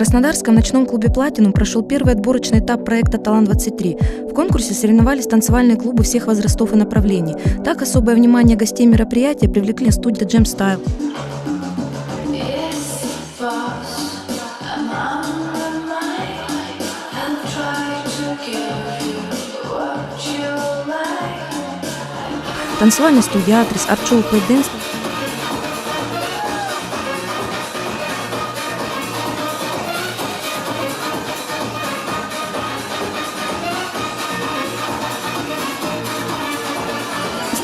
Краснодарском ночном клубе «Платинум» прошел первый отборочный этап проекта «Талант-23». В конкурсе соревновались танцевальные клубы всех возрастов и направлений. Так особое внимание гостей мероприятия привлекли студия «Джем Стайл». Танцевальная студия «Атрис», арт-шоу «Плейденс»,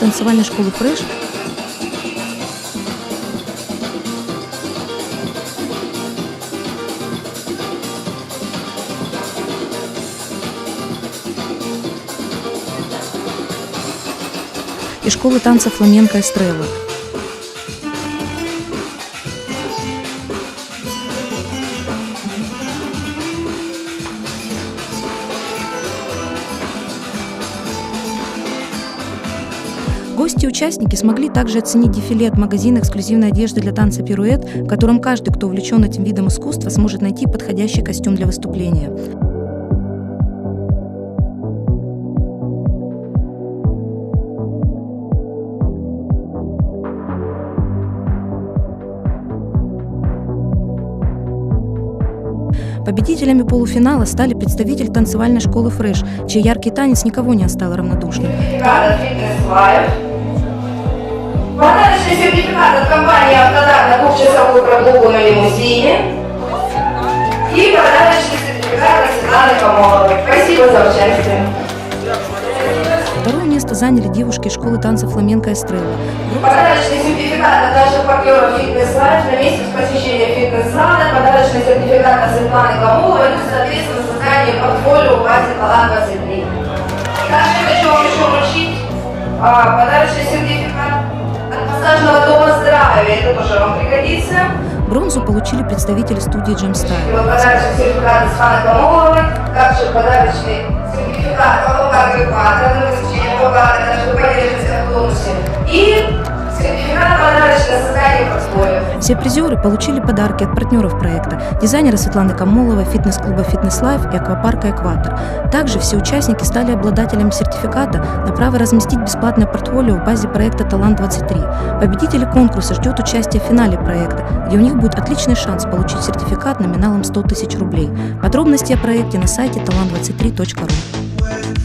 танцевальной школы «Фреш», и школы танца фламенко Эстрелла. Гости и участники смогли также оценить дефиле от магазина эксклюзивной одежды для танца «Пируэт», в котором каждый, кто увлечен этим видом искусства, сможет найти подходящий костюм для выступления. Победителями полуфинала стали представители танцевальной школы «Фреш», чей яркий танец никого не оставил равнодушным. Подарочный сертификат от компании «Автозак» на двухчасовую прогулку на лимузине. И подарочный сертификат от Светланы Камоловой. Спасибо за участие. Второе место заняли девушки школы танца фламенко Эстрелла. Подарочный сертификат от наших партнеров «Фитнес Лайф» на месяц посещения фитнес-зала. Сертификат Светланы Камоловой. Ну, соответственно, создание портфолио базе «Талант-23». Также хочу вам еще вручить а, подарочный сертификат от массажного дома здравия. Это тоже вам пригодится. Бронзу получили представители студии Джем И Стайл. вот подарочный сертификат Светланы Камоловой. Также подарочный сертификат по экватор на экватора, чтобы поддерживать себя в тонусе. И сертификат подарочный на создание портфолио. Все призеры получили подарки от партнеров проекта, дизайнера Светланы Камоловой, фитнес-клуба «Фитнес Лайф» и аквапарка «Экватор». Также все участники стали обладателями сертификата на право разместить бесплатное портфолио в базе проекта «Талант-23». Победители конкурса ждет участие в финале проекта, где у них будет отличный шанс получить сертификат номиналом 100 тысяч рублей. Подробности о проекте на сайте talent23.ru.